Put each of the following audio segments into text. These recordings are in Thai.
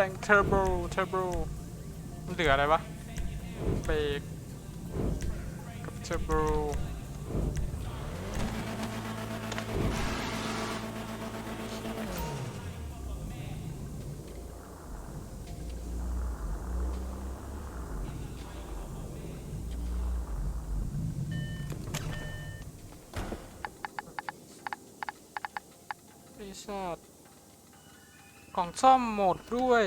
แต่งเทอร์โบเทอร์โบมันเหลืออะไรวะเบรกกับเทอร์โบไอ้สัตว์ กล่องซ่อมหมดด้วย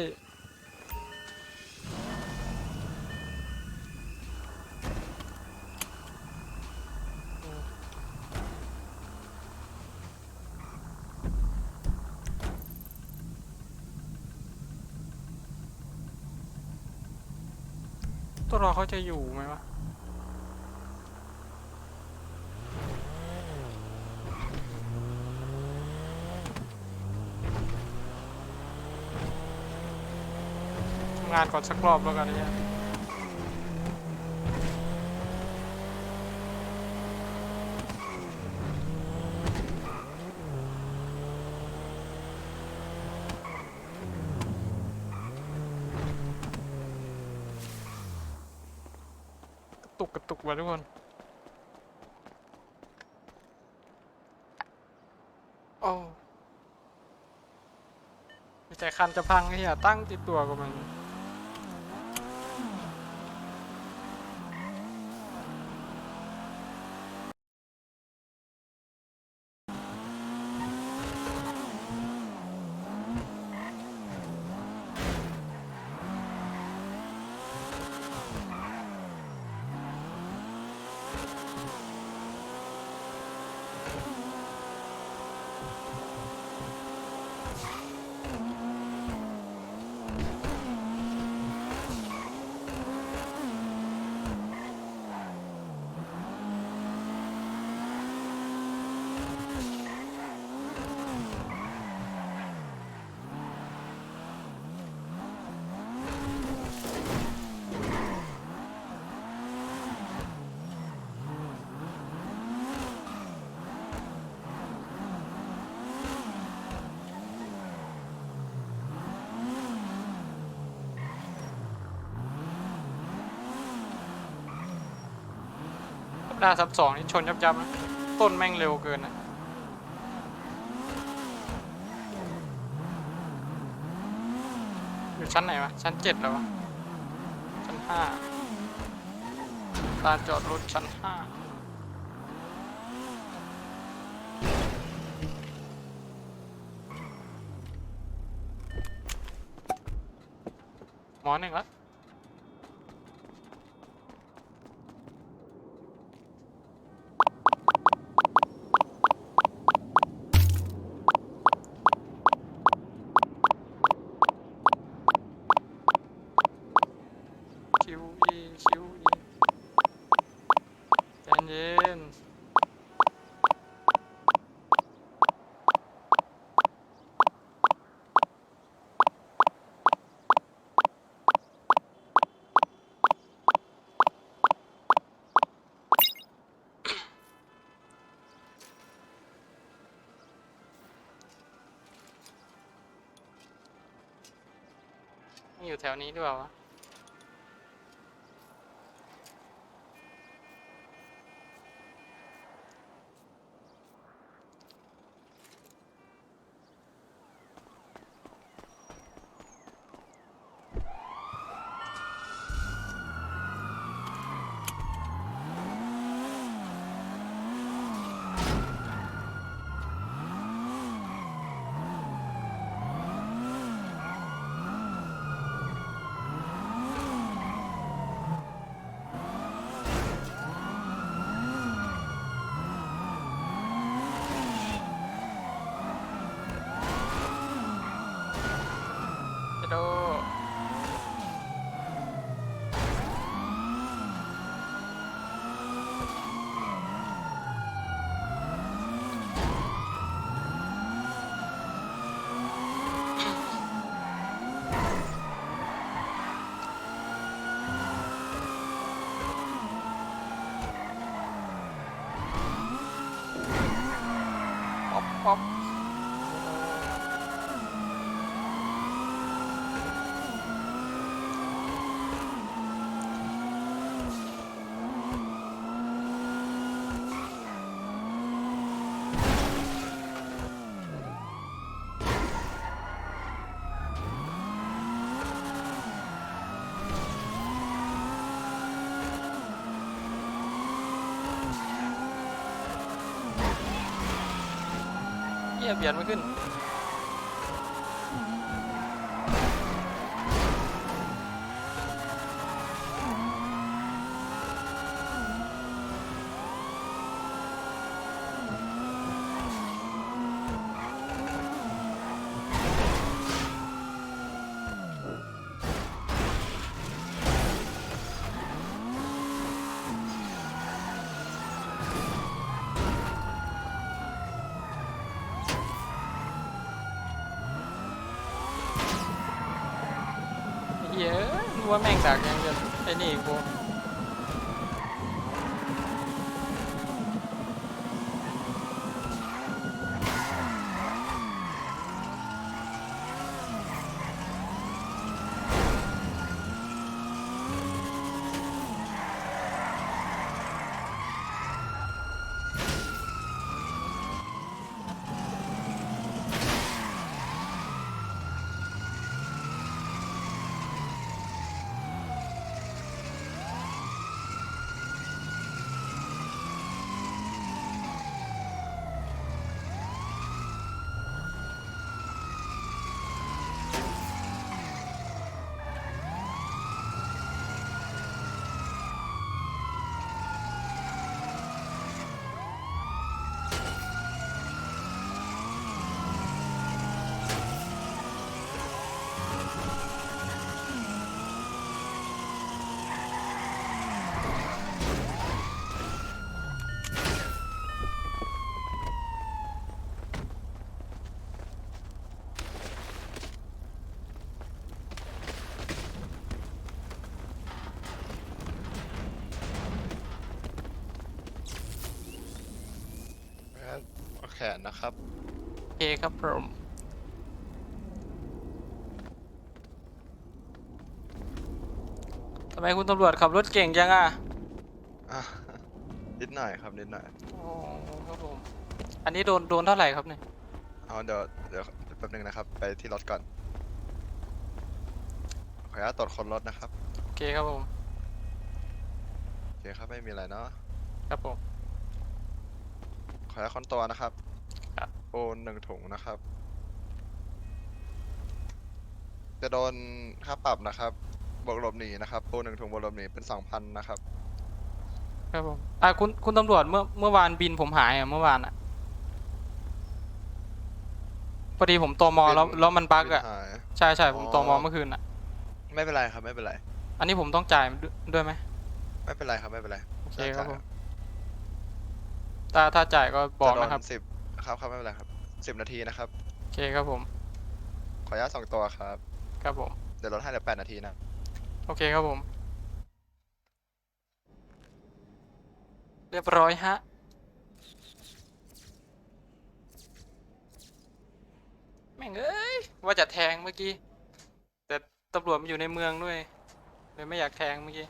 ตัวรอเขาจะอยู่ไหมวะ ทำงาน ก่อนสักรอบแล้วกันเนี่ยกระตุกกระตุกมาทุกคนโอ้มีแต่คันจะพังไอ้เหี้ยตั้งติดตัวกับมัน หน้าซับสองนี่ชนยับยับๆนะต้นแม่งเร็วเกินนะอยู่ชั้นไหนวะ ชั้นเจ็ดแล้ววะ ชั้นห้าลานจอดรถชั้นห้าหมอหนึ่งละ อยู่แถวนี้ด้วยวะ ไปดูป๊อปป๊อป ย เปลี่ยนไม่ขึ้น ว่าแม่งดักยังจะไอ้นี่กู แขนนะครับ โอเคครับผมทำไมคุณตำรวจขับรถเก่งจังอะอะนิดหน่อยครับนิดหน่อย โอ้ครับผม อันนี้โดนโดนเท่าไหร่ครับเนี่ย เอาเดี๋ยวเดี๋ยวแป๊บนึงนะครับ ไปที่รถก่อน ขออนุญาตตรวจคนรถนะครับ โอเคครับผม โอเคครับไม่มีอะไรเนาะ ครับผม ขออนุญาตค้นตัวนะครับครับ โอนหนึ่งถุงนะครับ จะโดนค่าปรับนะครับบวกหลบหนีนะครับโอนหนึ่งถุงบวกหลบหนีเป็นสองพันนะครับ ครับผมอะคุณคุณตำรวจเมื่อเมื่อวานบินผมหายอะเมื่อวานอะพอดีผมตมแล้วบินแล้วมันบั๊กอะ บินหาย ใช่ใช่ผมอ๋อตมเมื่อคืนอะ ไม่เป็นไรครับไม่เป็นไรอันนี้ผมต้องจ่ายด้วยด้วยไหมไม่เป็นไรครับไม่เป็นไรโอเคครับผมจ่ายถ้าถ้าจ่ายก็บอกจะโดนะครับ สิบ ครับครับไม่เป็นไรครับสิบนาทีนะครับ โอเคครับผม ขออนุญาตสองตัวครับ ครับผม เดี๋ยวลดให้เหลือแปดนาทีนะ โอเคครับผม เรียบร้อยฮะ แม่งเอ้ย ว่าจะแทงเมื่อกี้ แต่ตำรวจมันอยู่ในเมืองด้วย เลยไม่อยากแทงเมื่อกี้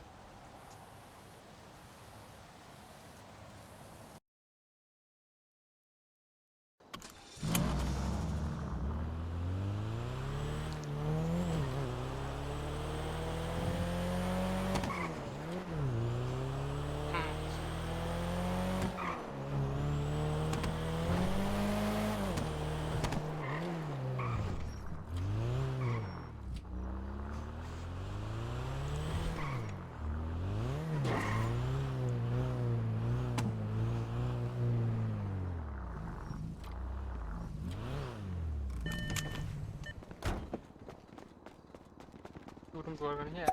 ดูตำรวจกันเฮีย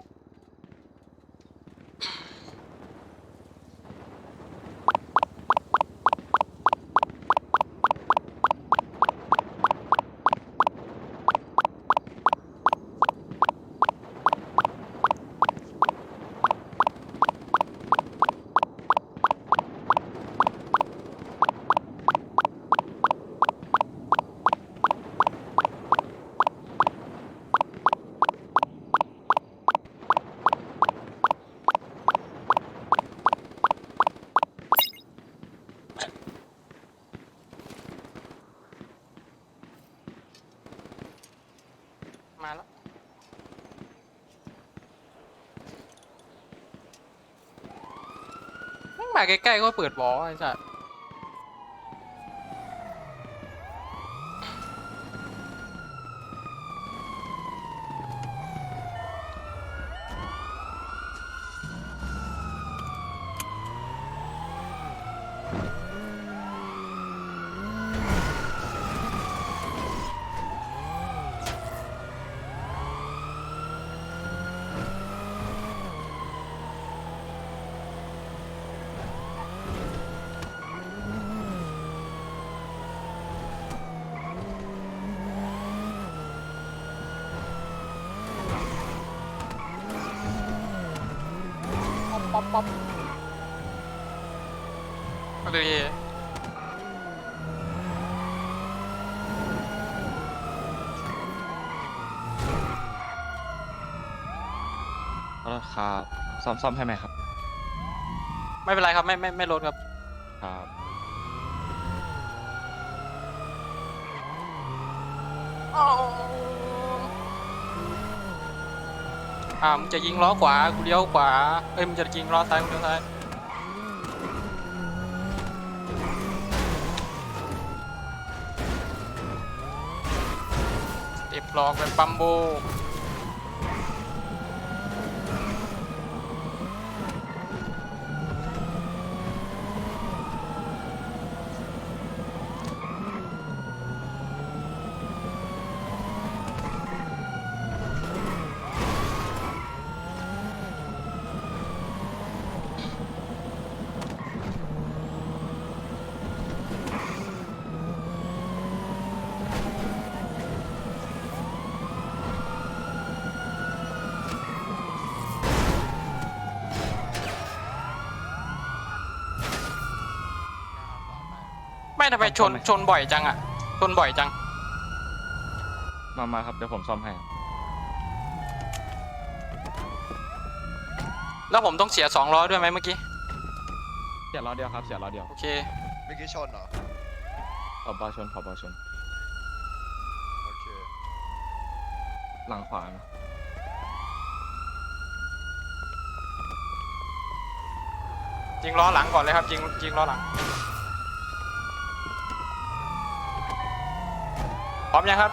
มาแล้ว แม่งมาใกล้ๆก็เปิดบอไอ้สัส ป๊อปเอาเลยราคาซ่อมซ่อมให้ไหมครับ ไม่เป็นไรครับ ไม่ไม่ไม่ลดครับครับ อ่ามึงจะยิงล้อขวากูเลี้ยวขวาเอ้ยมึงจะยิงล้อซ้ายกูเลี้ยวซ้ายเต็บหลอกแบบปัมโบ ทำไมชนชนบ่อยจังอะชนบ่อยจัง มามาครับเดี๋ยวผมซ่อมให้ครับแล้วผมต้องเสียสองร้อยด้วยไหมเมื่อกี้ เสียล้อเดียวครับ เสียล้อเดียวโอเค เมื่อกี้ชนเหรอ ขอบาชนขอบาชน โอเค หลังขวานะยิงล้อหลังก่อนเลยครับยิงยิงล้อหลัง พร้อมยังครับ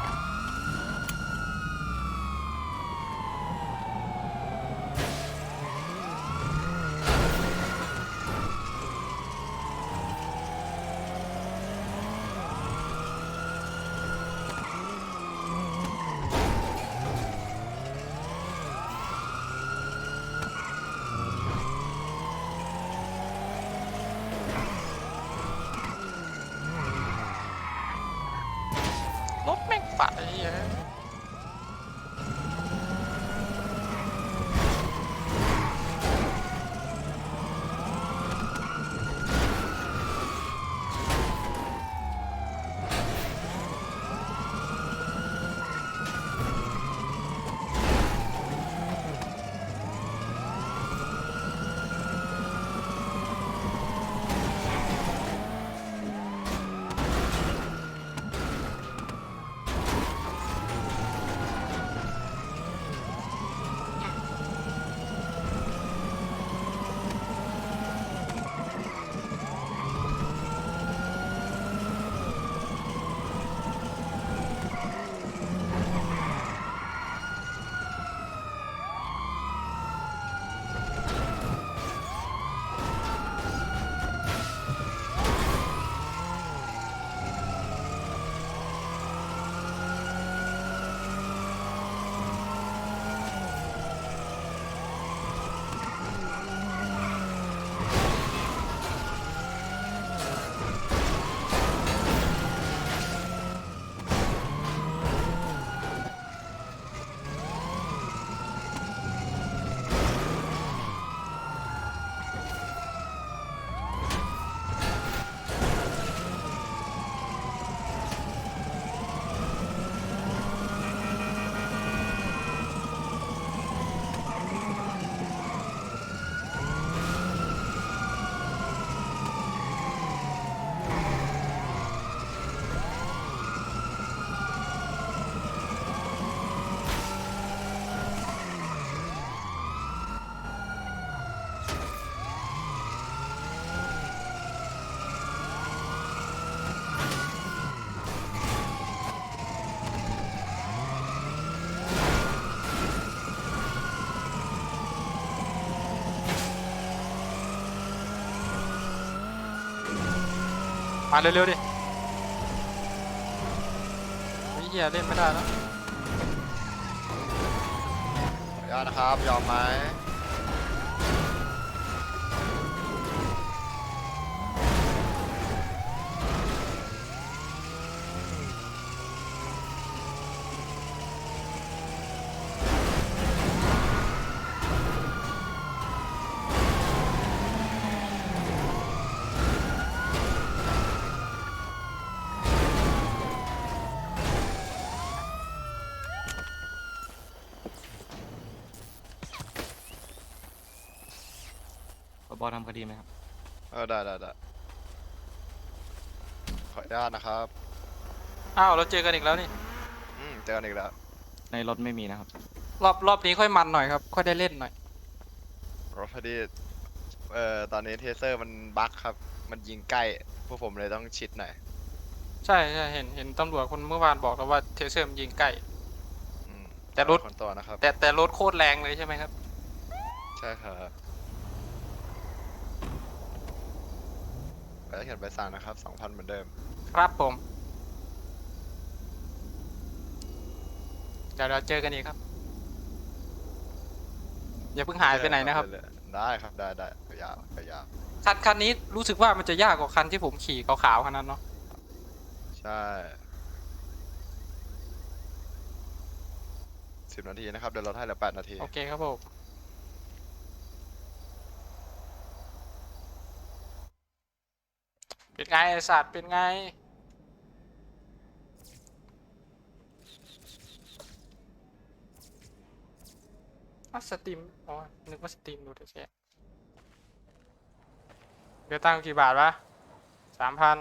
มาเร็วๆดิไอ้เหี้ยเล่นไม่ได้แล้วขออนุญาตนะครับ ยอมไหม ผบทำคดีไหมครับ เออได้ได้ได้ขออนุญาตนะครับ อ้าวเราเจอกันอีกแล้วนี่ อืมเจอกันอีกแล้ว ในรถไม่มีนะครับ รอบรอบนี้ค่อยมันหน่อยครับ ค่อยได้เล่นหน่อย รถพอดี เอ่อ ตอนนี้เทเซอร์มันบั๊กครับ มันยิงใกล้ พวกผมเลยต้องชิดหน่อย ใช่ใช่เห็นเห็นตำรวจคนเมื่อวานบอกแล้วว่าเทเซอร์มันยิงใกล้ อืมแต่รถ คนตัวนะครับ แต่แต่รถโคตรแรงเลยใช่ไหมครับ ใช่ครับ ไปเขียนใบสั่งนะครับสองพันเหมือนเดิม ครับผม เดี๋ยวเราเจอกันอีกครับ อย่าเพิ่งหายไปไหนนะครับเอยๆได้ครับได้ได้พยายามพยายามคันคันนี้รู้สึกว่ามันจะยากกว่าคันที่ผมขี่ขาวๆคันนั้นเนาะใช่สิบนาทีนะครับเดี๋ยวลดให้เหลือแปดนาที โอเคครับผม เป็นไงไอสัตว์เป็นไงอะสตรีม อ๋อ นึกว่าสตรีมดูแต่แชร์เดี๋ยวตั้งกี่บาทวะสามพัน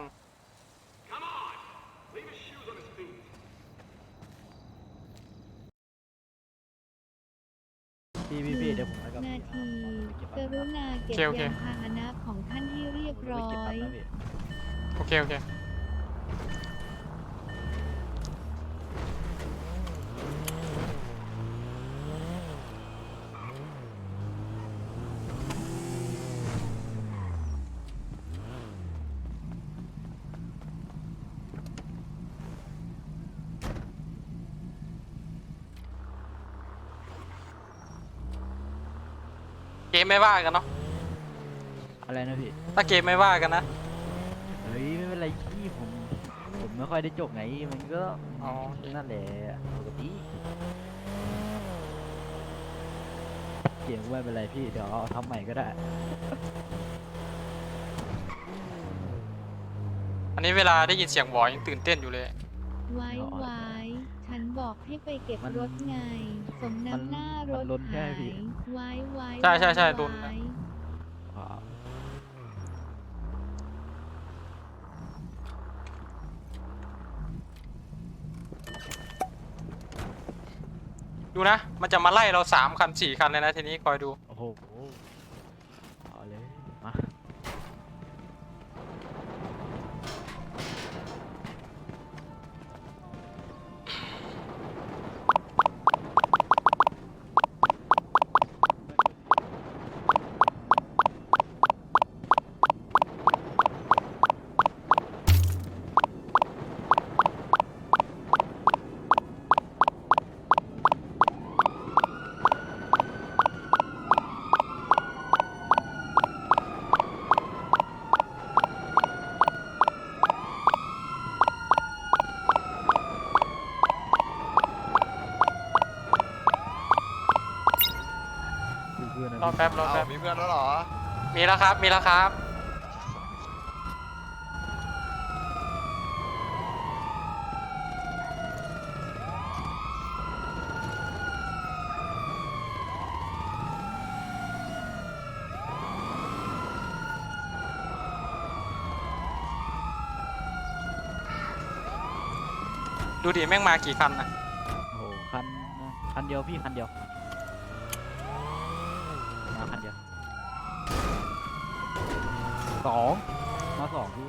พี่พี่พี่เดี๋ยวผมไปกับนาพี่ทีครับกรุณาเก็บโอเคโอเคยานพาหนะของท่านให้เรียบผมไปร้อเก็บแป๊บยนะพี่ โอเค โอเค เกมไม่ว่ากันเนาะ อะไรนะพี่ ถ้าเกมไม่ว่ากันนะ เฮ้ยไม่เป็นไรพี่ผม ผมไม่ ค่อยได้จบไงมันก็อ๋อโอเคนั่นแหละปกติเกียงไม่เป็นไรพี่เดี๋ยวเอาทำใหม่ก็ได้ อันนี้เวลาได้ยินเสียงหวอยังตื่นเต้นอยู่เลย ไว้ไว้ฉันบอกให้ไปเก็บมันรถไง สมมันน้ำหน้ารถมันล้นใช่หาไหมพี่ ยไว้ไว้ใช่ใช่ใช่ไว้ล้นนะ ไว้ ครับ ดูนะ มันจะมาไล่เราสามคันสี่คันเลยนะทีนี้คอยดู โอ้โห อนนะรอพี่แป๊บรอเอาแป๊บ มีเพื่อนแล้วเหรอ มีแล้วครับ มีแล้วครับ ดูดิแม่งมากี่คันนะโอ้โหคันคันเดียวพี่คันเดียวมาคันเดียว สองมาสองพี่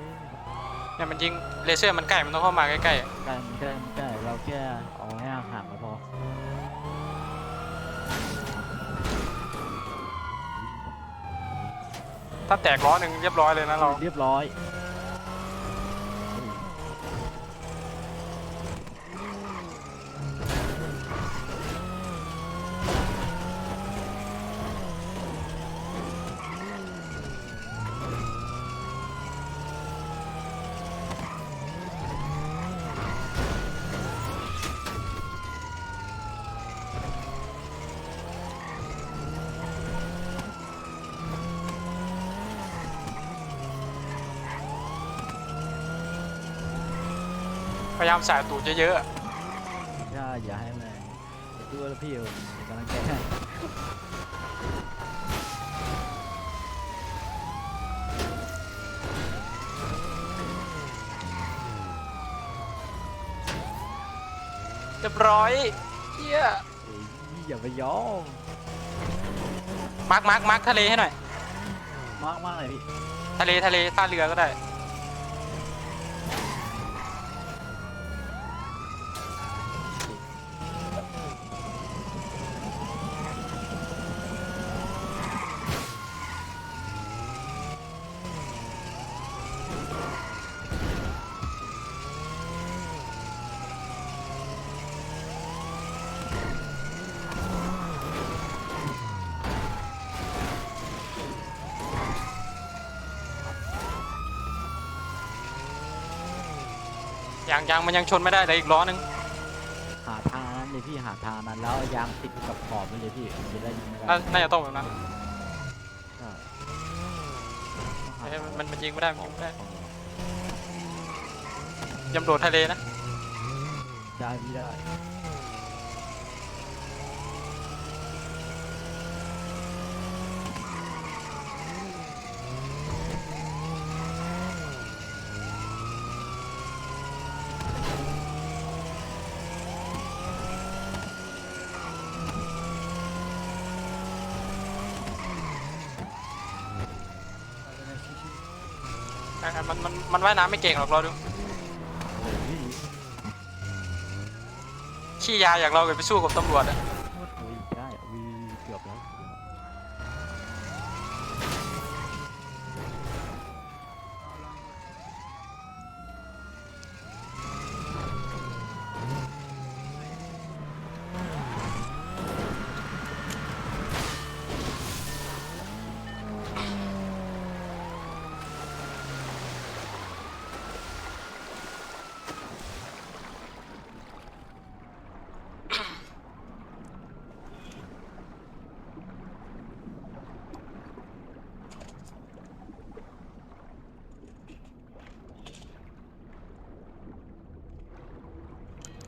เนี่ยมันยิงเลเซอร์มันใกล้มันต้องเข้ามาใกล้ใกล้ใกล้ใกล้เราแค่เอาให้ห่างๆก็พอๆถ้าแตกล้อหนึ่งเรียบร้อยเลยนะเรา เรียบร้อย สาดตูดเยอะอย่าอย่าให้แม่ตัวแล้วพี่เอวกำลังแก้ให้ๆเรียบร้อยเยี่ยอย่าไปยอมมาร์กมาร์กมาร์กทะเลให้หน่อยมากมากเลยพี่ทะเลทะเลท่าเรือก็ได้ ยังยังมันยังชนไม่ได้เลยอีกล้อนึงหาทางนั้นเลยพี่หาทางนั้นแล้วยางติดอยู่กับขอบไปเลยพี่มันจะได้ยิงไม่ได้น่าน่าจะต้องแบบนั้นใช่เอ้ยมันมันมันยิงไม่ได้มันยิงไม่ได้ยำโดดทะเลนะได้พี่ได้ อะ มันว่ายน้ำไม่เก่งหรอกเราดู ขี้ยาอยากเราเกิดไปสู้กับตำรวจอะ โอ้ยได้วีเกือบแล้ว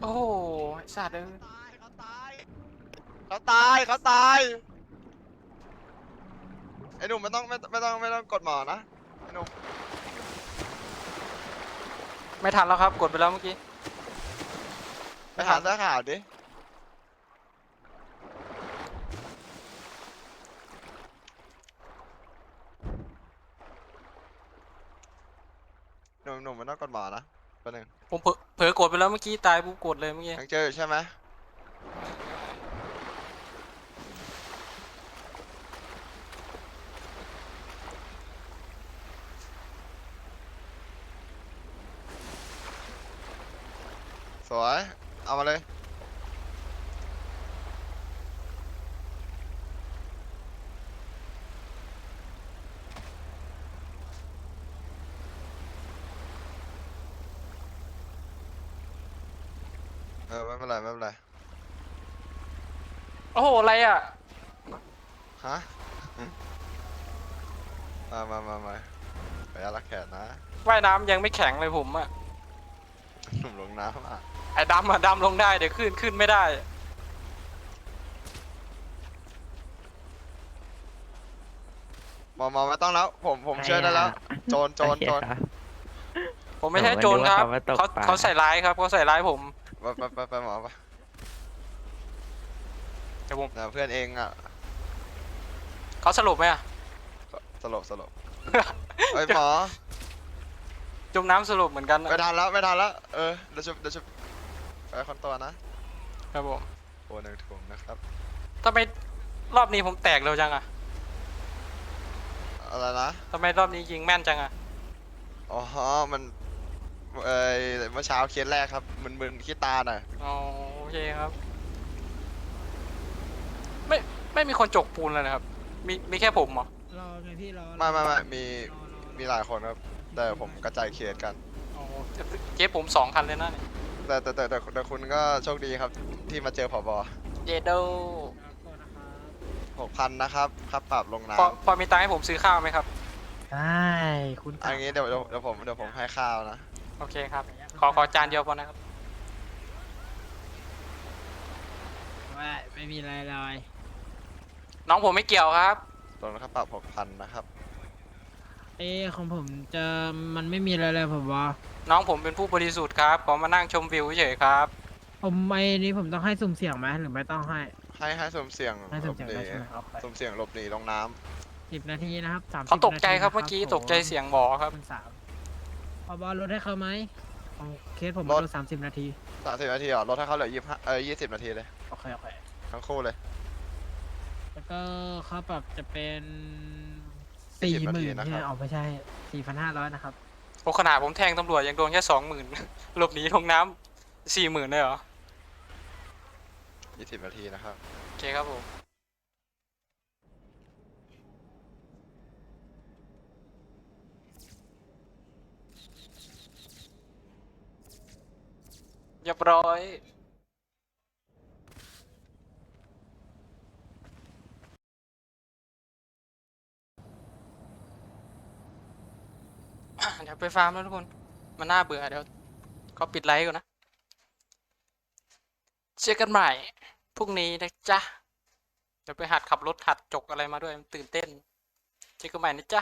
โอ้โหไอ้ สัตว์เอ้ยเขาตายเขาตายเขาตายไอ้หนุ่มไม่ต้องไม่ไม่ต้องไม่ต้องกดหมอนะไอ้หนุ่มไม่ทันแล้วครับ กดไปแล้วเมื่อกี้ ไปหาเสื้อขาวดิหนุ่มหนุ่มไม่ต้องกดหมอนะแป๊บนึงผมเผลอเผลอกดไปแล้วเมื่อกี้ตายปุ๊บกดเลยเมื่อกี้ ยังเจออยู่ใช่ไหมสวย เอามาเลย เออ ไม่เป็นไร ไม่เป็นไร โอ้โห อะไรอะ ฮะมามามามาขออนุญาตรักแขนนะว่ายน้ำยังไม่แข็งเลยผมอะหนุ่มลงน้ำอะไอ้ดำอะดำลงได้เดี๋ยวขึ้นขึ้นไม่ได้หมอหมอไม่ต้องแล้ว ผมผมเชื่อได้แล้ว โจรโจรโจรผมไม่ใช่ผมก็โจรครับนึกว่าเขามาตกเขาปลาเขาใส่ร้ายครับเขาใส่ร้ายผม ไปไปไปไปหมอไป เดี๋ยวผมนะเพื่อนเองอะเขาสรุปไหมอะสลบสลบเฮ้ยหมอจมน้ำสรุปเหมือนกันอะไม่ทันแล้วไม่ทันแล้วเออเดี๋ยวชุบเดี๋ยวชุบไปคอนตัวนะครับผมโอ้หนึ่งถุงนะครับ ทำไมรอบนี้ผมแตกเร็วจังอะอะไรนะทำไมรอบนี้ยิงแม่นจังอะอ๋อมันเอ้ยเมื่อเช้าเคสแรกครับมึนๆขี้ตาหน่อย อ๋อโอเคครับ ไม่ไม่มีคนจกปูนเลยนะครับ มีมีแค่ผมเหรอ รอไงพี่รอไม่ไม่ไม่มีรอรอมีหลายคนครับแต่ผมกระจายเคสกันอ๋อเจ๊ผมสองคันเลยนะเนี่ยแต่แต่แต่แต่แต่คุณก็โชคดีครับที่มาเจอผบเจโดโทษนะครับหกพันนะครับครับปรับลงน้พอพอมีตังค์ให้ผมซื้อข้าวไหมครับได้คุณำอันนี้เดี๋ยวเดี๋ยวเดี๋ยวผมเดี๋ยวผมให้ข้าวนะ โอเคครับ ขอขอจานเดียวพอนะครับ ว่าไม่มีอะไรเลย น้องผมไม่เกี่ยวครับลงนะครับปรับหกพันนะครับ เอ้ของผมจะมันไม่มีอะไรเลยผมว่า น้องผมเป็นผู้บริสุทธิ์ครับขอมานั่งชมวิวเฉยๆครับผผมไอ้นี้ผมต้องให้สุ่มเสี่ยงไหมหรือไม่ต้องให้ ให้ให้สมเสี่ยงให้หลสุ่มบเสี่ยงหนีได้ใช่ไหมโอเคสมเสี่ยงหลบหนีลงน้ำสิบนาทีนะครับสามเขาตกใจครับเมื่อกี้ตกใจเสียงหมอครับเป็นสามพอบอลลดให้เขาไหมของเคสผมลดลดสามสิบนาทีสามสิบนาทีเหรอลดให้เขาเหลือยี่สิบห้าเออยี่สิบนาทีเลย โอเคโอเคทั้งคู่เลย แล้วก็ค่าปรับจะเป็นสี่หมื่นนาทีนะครับใช่ไหมอ๋อไม่ใช่สี่พันห้าร้อยนะครับ โอ้ขนาดผมแทงตำรวจยังโดนแค่สองหมื่น หลบหนีลงน้ำสี่หมื่นเลยเหรอ ยี่สิบนาทีนะครับ โอเคครับผม เรียบร้อย เดี๋ยวไปฟาร์มแล้วทุกคน มันน่าเบื่อเดี๋ยวก็ปิดไลฟ์ก่อนนะ เจอกันใหม่พรุ่งนี้นะจ๊ะ เดี๋ยวไปหัดขับรถหัดจกอะไรมาด้วยมันตื่นเต้น เจอกันใหม่นะจ๊ะ